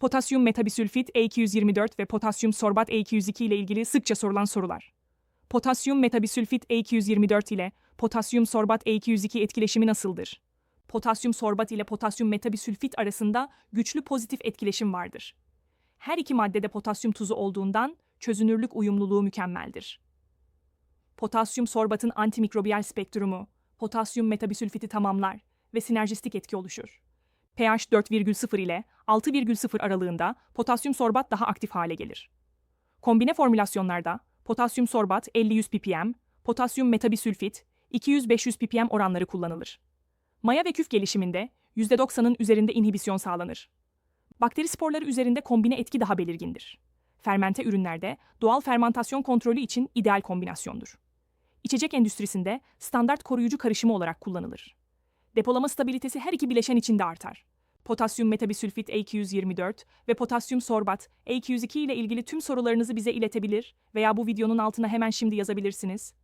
Potasyum metabisülfit E224 ve potasyum sorbat E202 ile ilgili sıkça sorulan sorular. Potasyum metabisülfit E224 ile potasyum sorbat E202 etkileşimi nasıldır? Potasyum sorbat ile potasyum metabisülfit arasında güçlü pozitif etkileşim vardır. Her iki maddede potasyum tuzu olduğundan çözünürlük uyumluluğu mükemmeldir. Potasyum sorbatın antimikrobiyal spektrumu, potasyum metabisülfiti tamamlar ve sinerjistik etki oluşur. pH 4,0 ile 6,0 aralığında potasyum sorbat daha aktif hale gelir. Kombine formülasyonlarda potasyum sorbat 50-100 ppm, potasyum metabisülfit 200-500 ppm oranları kullanılır. Maya ve küf gelişiminde %90'ın üzerinde inhibisyon sağlanır. Bakteri sporları üzerinde kombine etki daha belirgindir. Fermente ürünlerde doğal fermantasyon kontrolü için ideal kombinasyondur. İçecek endüstrisinde standart koruyucu karışımı olarak kullanılır. Depolama stabilitesi her iki bileşen için de artar. Potasyum metabisülfit E224 ve potasyum sorbat E202 ile ilgili tüm sorularınızı bize iletebilir veya bu videonun altına hemen şimdi yazabilirsiniz.